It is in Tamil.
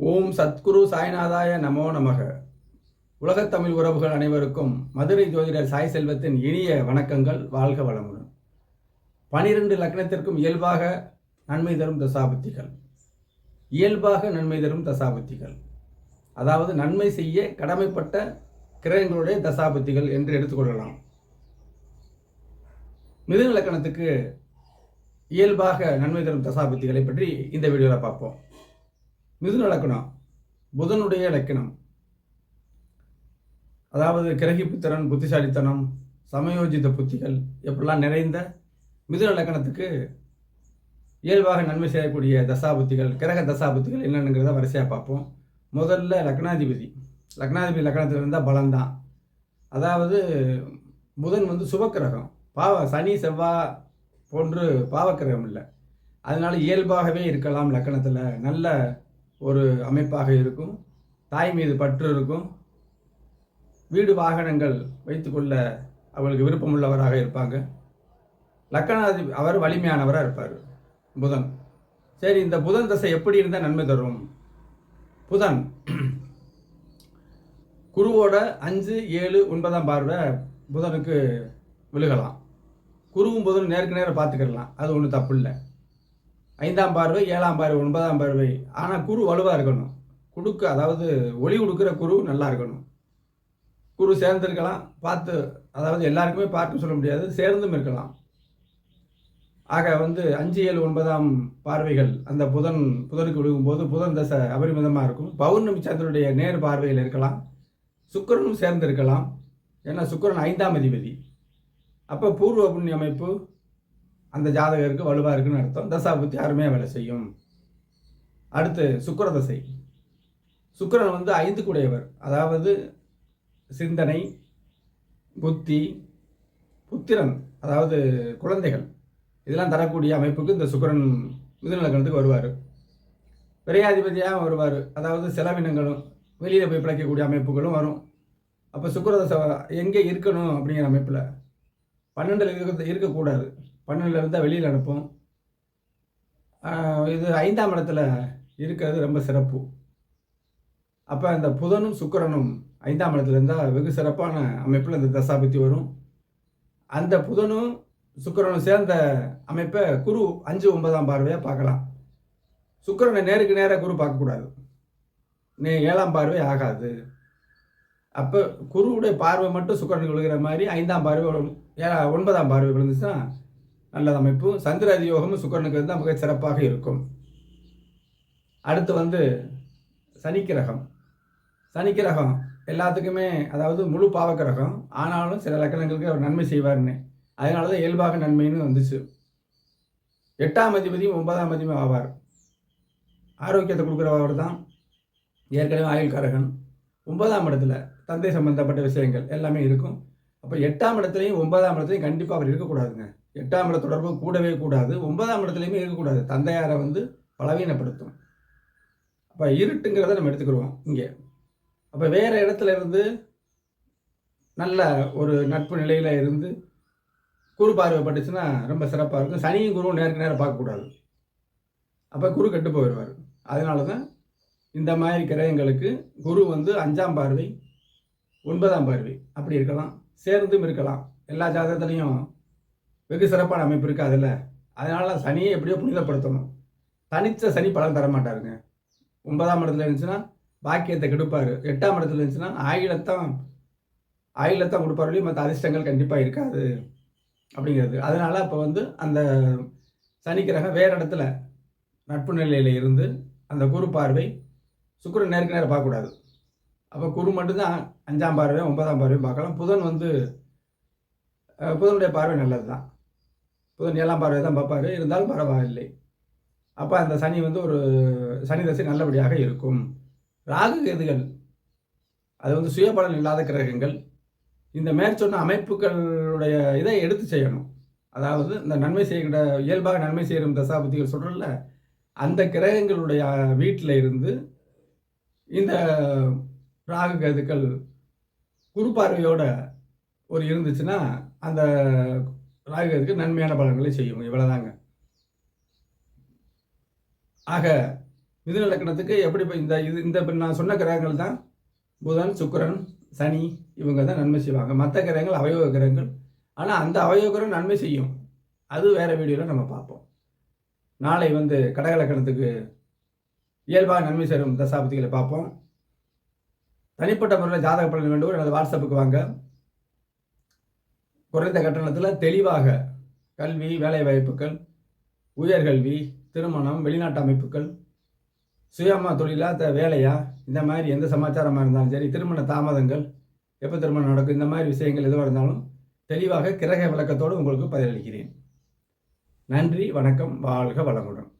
ஓம் சத்குரு சாய்நாதாய நமோ நமக. உலகத் தமிழ் உறவுகள் அனைவருக்கும் மதுரை ஜோதிடர் சாய் செல்வத்தின் இனிய வணக்கங்கள் வாழ்க வளமுடன். பனிரெண்டு லக்னத்திற்கும் இயல்பாக நன்மை தரும் தசாபுத்திகள் இயல்பாக நன்மை தரும் தசாபுத்திகள் அதாவது நன்மை செய்ய கடமைப்பட்ட கிரகங்களுடைய தசாபுத்திகள் என்று எடுத்துக்கொள்ளலாம் மிதுன லக்கணத்துக்கு இயல்பாக நன்மை தரும் தசாபுத்திகளை பற்றி இந்த வீடியோவில் பார்ப்போம். மிதுன லக்கணம் புதனுடைய லக்கணம் அதாவது கிரகிப்புத்திறன் புத்திசாலித்தனம் சமயோஜித புத்திகள் எப்படிலாம் நிறைந்த மிதுன லக்கணத்துக்கு இயல்பாக நன்மை செய்யக்கூடிய தசாபுத்திகள் கிரக தசாபுத்திகள் என்னென்னுங்கிறத வரிசையாக பார்ப்போம். முதல்ல லக்னாதிபதி. லக்னாதிபதி லக்கணத்தில் இருந்தால் பலம்தான் அதாவது புதன் வந்து சுபக்கிரகம். பாவ சனி செவ்வாய் போன்று பாவக்கிரகம் இல்லை. அதனால் இயல்பாகவே இருக்கலாம் லக்கணத்தில் நல்ல ஒரு அமைப்பாக இருக்கும். தாய் மீது பற்று இருக்கும். வீடு வாகனங்கள் வைத்துக்கொள்ள அவளுக்கு விருப்பமுள்ளவராக இருப்பாங்க. லக்கணாதி அவர் வலிமையானவராக இருப்பார் புதன். சரி இந்த புதன் தசை எப்படி இருந்தால் நன்மை தரும்? புதன் குருவோட அஞ்சு ஏழு ஒன்பதாம் பார்வை புதனுக்கு விழுகலாம். குருவும் புதன் நேருக்கு நேரம் பார்த்துக்கிடலாம். அது ஒன்றும் தப்பு இல்லை. ஐந்தாம் பார்வை ஏழாம் பார்வை ஒன்பதாம் பார்வை. ஆனால் குரு வலுவாக இருக்கணும். குடுக்க அதாவது ஒளி கொடுக்குற குரு நல்லா இருக்கணும். குரு சேர்ந்துருக்கலாம் பார்த்து அதாவது எல்லாருக்குமே பார்த்து சொல்ல முடியாது சேர்ந்தும் இருக்கலாம். ஆக வந்து அஞ்சு ஏழு ஒன்பதாம் பார்வைகள் அந்த புதன் புதனுக்கு விழுகும்போது புதன் தசை அபரிமிதமாக இருக்கும். பௌர்ணமி சந்திரனுடைய நேர் பார்வையில் இருக்கலாம். சுக்கிரனும் சேர்ந்து இருக்கலாம் ஏன்னா சுக்கிரன் ஐந்தாம் அதிபதி. அப்போ பூர்வ புண்ணிய அமைப்பு அந்த ஜாதகருக்கு வலுவாக இருக்குன்னு அர்த்தம். தசாபுத்தி அருமையாக வேலை செய்யும். அடுத்து சுக்கிர தசை. சுக்கிரன் வந்து ஐந்து கூடையவர் அதாவது சிந்தனை புத்தி புத்திரன் அதாவது குழந்தைகள். இதெல்லாம் தரக்கூடிய அமைப்புக்கு இந்த சுக்கிரன் மிதுன வருவார். விரையாதிபதியாக வருவார். அதாவது செலவினங்களும் வெளியில் போய் பிழைக்கக்கூடிய அமைப்புகளும் வரும். அப்போ சுக்கரதசை எங்கே இருக்கணும் அப்படிங்கிற அமைப்பில்? பன்னெண்டில் இருக்க இருக்கக்கூடாது. பன்னெண்டில் இருந்தால் வெளியில் அனுப்பும். இது ஐந்தாம் இடத்துல இருக்கிறது ரொம்ப சிறப்பு. அப்போ அந்த புதனும் சுக்கரனும் ஐந்தாம் இடத்துல இருந்தால் வெகு சிறப்பான அமைப்பில் இந்த தசாபுத்தி வரும். அந்த புதனும் சுக்கரனும் சேர்ந்த அமைப்பை குரு அஞ்சு ஒன்பதாம் பார்வையாக பார்க்கலாம். சுக்கரனை நேருக்கு நேராக குரு பார்க்கக்கூடாது. நே ஏழாம் பார்வை ஆகாது. அப்போ குருவுடைய பார்வை மட்டும் சுக்கரனுக்கு விழுகிற மாதிரி ஐந்தாம் பார்வை ஏழா ஒன்பதாம் பார்வை விழுந்துச்சுன்னா நல்லது அமைப்பு சந்திர அதியோகமும் சுக்கிரனுக்கு தான் மிக சிறப்பாக இருக்கும். அடுத்து வந்து சனிக்கிரகம். சனிக்கிரகம் எல்லாத்துக்குமே அதாவது முழு பாவக்கிரகம். ஆனாலும் சில லக்கணங்களுக்கு அவர் நன்மை செய்வார்னு. அதனால தான் இயல்பாக நன்மைன்னு வந்துச்சு. எட்டாம் அதிபதியும் ஒன்பதாம் அதிபதியும் ஆவார். ஆரோக்கியத்தை கொடுக்குறவர் தான் ஏற்கனவே ஆயுள்காரகன். ஒன்பதாம் இடத்துல தந்தை சம்பந்தப்பட்ட விஷயங்கள் எல்லாமே இருக்கும். அப்போ எட்டாம் இடத்துலையும் ஒன்பதாம் இடத்துலையும் கண்டிப்பாக அவர் இருக்கக்கூடாதுங்க. எட்டாம் இட தொடர்பு கூடவே கூடாது ஒன்பதாம் இடத்துலையுமே இருக்கக்கூடாது. தந்தையாரை வந்து பலவீனப்படுத்தும். அப்போ இருட்டுங்கிறத நம்ம எடுத்துக்கிடுவோம் இங்கே. அப்போ வேறு இடத்துல இருந்து நல்ல ஒரு நட்பு நிலையில் இருந்து குரு பார்வை பட்டுச்சுன்னா ரொம்ப சிறப்பாக இருக்கும். சனியும் குருவும் நேருக்கு நேரம் பார்க்கக்கூடாது. அப்போ குரு கெட்டு போயிடுவார். அதனால தான் இந்த மாதிரி கிரகங்களுக்கு குரு வந்து அஞ்சாம் பார்வை ஒன்பதாம் பார்வை. அப்படி இருக்கலாம். சேர்ந்தும் இருக்கலாம். எல்லா ஜாதகத்துலேயும் வெகு சிறப்பான அமைப்பு இருக்குது அதில். அதனால சனியை எப்படியோ புனிதப்படுத்தணும். தனித்த சனி பலன் தர மாட்டாருங்க. ஒன்பதாம் இடத்துல இருந்துச்சுன்னா பாக்கியத்தை கெடுப்பார். எட்டாம் இடத்துல இருந்துச்சுன்னா ஆயிலத்தான் ஆயிலத்தான் கொடுப்பாரு மற்ற அதிர்ஷ்டங்கள் கண்டிப்பாக இருக்காது அப்படிங்கிறது. அதனால் அப்போ வந்து அந்த சனிக்கிரகம் வேறு இடத்துல நட்பு நிலையில் இருந்து அந்த குரு பார்வை சுக்கரன் நேருக்கு நேரம் பார்க்கக்கூடாது. அப்போ குரு மட்டும்தான் அஞ்சாம் பார்வையும் ஒன்பதாம் பார்வையும் பார்க்கலாம். புதன் வந்து புதனுடைய பார்வை நல்லது தான் புதன் ஏழாம் பார்வை தான் பார்ப்பாரு. இருந்தாலும் பரவாயில்லை. அப்போ அந்த சனி வந்து ஒரு சனி தசை நல்லபடியாக இருக்கும். ராகு கேதுகள் அது வந்து சுயபலன் இல்லாத கிரகங்கள் இந்த மேற்சொன்ன அமைப்புகளுடைய இதை எடுத்து செய்யணும். அதாவது இந்த நன்மை செய்கிற இயல்பாக நன்மை செய்யும் தசாபதிகள் சொல்கிறல்ல அந்த கிரகங்களுடைய வீட்டில் இருந்து இந்த ராகு கேதுக்கள் குரு ஒரு இருந்துச்சுன்னா அந்த ராகு நன்மையான பலன்களை செய்யும். இவ்வளோதாங்க ஆக மிதுன லக்கணத்துக்கு எப்படி இப்போ இந்த இது இந்த நான் சொன்ன கிரகங்கள் தான் புதன் சுக்கிரன் சனி இவங்க தான் நன்மை செய்வாங்க. மற்ற கிரகங்கள் அவயோக கிரகங்கள். ஆனால் அந்த அவயோக கிரகம் நன்மை செய்யும். அது வேறு வீடியோவில் நம்ம பார்ப்போம். நாளை வந்து கடக லக்கணத்துக்கு இயல்பாக நன்மை சேரும் தசாபதிகளை பார்ப்போம். தனிப்பட்ட முறையில் ஜாதக பலன் வேண்டும். எனது வாட்ஸ்அப்புக்கு வாங்க. குறைந்த கட்டணத்தில் தெளிவாக கல்வி வேலை வாய்ப்புகள் உயர்கல்வி திருமணம் வெளிநாட்டு அமைப்புகள் சுயமா தொழிலா த வேலையா இந்த மாதிரி எந்த சமாச்சாரமாக இருந்தாலும் சரி திருமண தாமதங்கள் எப்போ திருமணம் நடக்கும் இந்த மாதிரி விஷயங்கள் எதுவாக இருந்தாலும் தெளிவாக கிரக விளக்கத்தோடு உங்களுக்கு பதிலளிக்கிறேன். நன்றி வணக்கம் வாழ்க வளமுடன்.